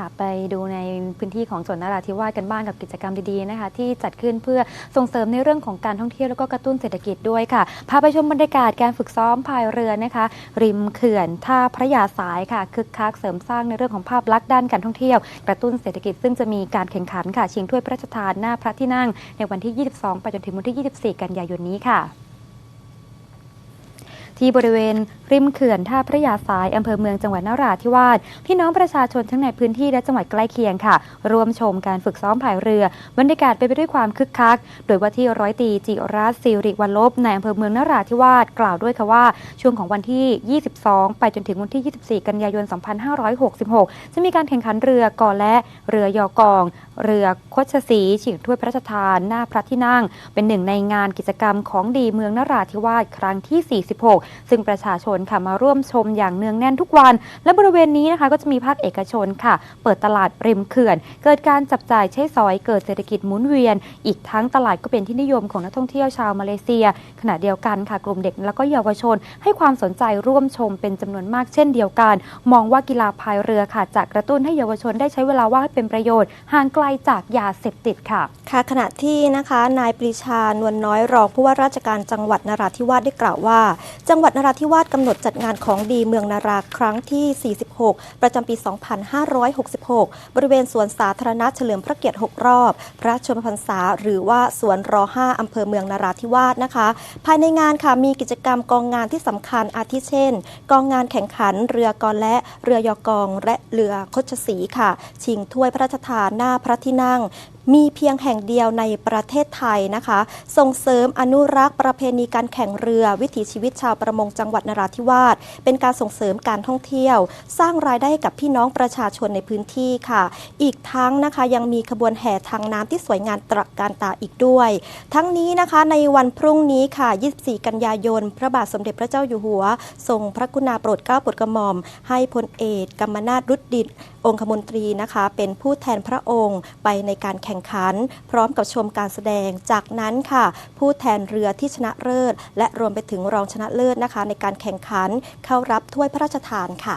ค่ะ ไปดูในพื้นที่ของจังหวัดนราธิวาสกันบ้างกับกิจกรรมดีๆนะคะ ที่จัดขึ้นเพื่อส่งเสริมในเรื่องของการท่องเที่ยวแล้วก็กระตุ้นเศรษฐกิจด้วยค่ะ พาไปชมบรรยากาศการฝึกซ้อมพายเรือนะคะ ริมเขื่อนท่าพระยาสายค่ะคึกคักเสริมสร้างในเรื่องของภาพลักษณ์ด้านการท่องเที่ยว กระตุ้นเศรษฐกิจซึ่งจะมีการแข่งขันค่ะชิงถ้วยพระราชทานหน้าพระที่นั่ง ในวันที่ 22 ไปจนถึงวันที่ 24 กันยายนนี้ค่ะ ที่บริเวณริมเขื่อนท่าพระยาสายอำเภอเมืองจังหวัดนราธิวาสพี่น้องประชาชนทั้งในพื้นที่และจังหวัดใกล้เคียงค่ะร่วมชมการฝึกซ้อมพายเรือบรรยากาศเป็นไปด้วยความคึกคัก โดยว่าที่ร้อยตรีจิรัตน์สิริวัลลบในอำเภอเมืองนราธิวาสกล่าวด้วยค่ะว่า ช่วงของวันที่ 22 ไปจนถึงวันที่ 24 กันยายน 2566 จะมีการแข่งขันเรือกอและเรือยอกอง เรือโคชสีชิงถ้วยพระราชทานหน้าพระที่นั่ง เป็นหนึ่งในงานกิจกรรมของดีเมืองนราธิวาสครั้งที่ 46ซึ่งประชาชนค่ะมาร่วมชมอย่างเนืองแน่นทุกวัน และบริเวณนี้นะคะก็จะมีภาคเอกชนค่ะ เปิดตลาดริมเขื่อน เกิดการจับจ่ายใช้สอยเกิดเศรษฐกิจหมุนเวียน อีกทั้งตลาดก็เป็นที่นิยมของนักท่องเที่ยวชาวมาเลเซีย ขณะเดียวกันค่ะกลุ่มเด็กแล้วก็เยาวชน ให้ความสนใจร่วมชมเป็นจำนวนมากเช่นเดียวกัน มองว่ากีฬาพายเรือค่ะจะกระตุ้นให้เยาวชนได้ใช้เวลาว่างให้เป็นประโยชน์ห่างไกลจากยาเสพติดค่ะ ค่ะขณะที่นะคะนายปรีชานวลน้อยรองผู้ว่าราชการจังหวัดนราธิวาสได้กล่าวว่าจังหวัดนราธิวาสกำหนดจัดงานของดีเมืองนาราครั้งที่ 46 ประจำปี 2566 บริเวณสวนสาธารณะเฉลิมพระเกียรติ 6 รอบ พระชนมพรรษา หรือว่าสวนร5อำเภอเมืองนาราธิวาสนะคะ ภายในงานค่ะมีกิจกรรมกองงานที่สำคัญอาทิเช่น กองงานแข่งขัน เรือกอและเรือยอกอง และเรือคดชสีค่ะ ชิงถ้วยพระราชทานหน้าพระที่นั่ง มีเพียงแห่งเดียวในประเทศไทยนะคะ ส่งเสริมอนุรักษ์ประเพณีการแข่งเรือ วิถีชีวิตชาวประมงจังหวัดนราธิวาสเป็นการส่งเสริมการท่องเที่ยว สร้างรายได้ให้กับพี่น้องประชาชนในพื้นที่ค่ะ อีกทั้งนะคะยังมีขบวนแห่ทางน้ำที่สวยงามตระการตาอีกด้วย ทั้งนี้นะคะในวันพรุ่งนี้ค่ะ 24 กันยายน พระบาทสมเด็จพระเจ้าอยู่หัว ทรงพระกรุณาโปรดเกล้าโปรดกระหม่อม ให้พลเอกกรรมนาถรุดดิตองคมนตรีนะคะ เป็นผู้แทนพระองค์ไปในการแข่งงขัน พร้อมกับชมการแสดง จากนั้นค่ะ ผู้แทนเรือที่ชนะเลิศ และรวมไปถึงรองชนะเลิศนะคะ ในการแข่งขันเข้ารับถ้วยพระราชทานค่ะ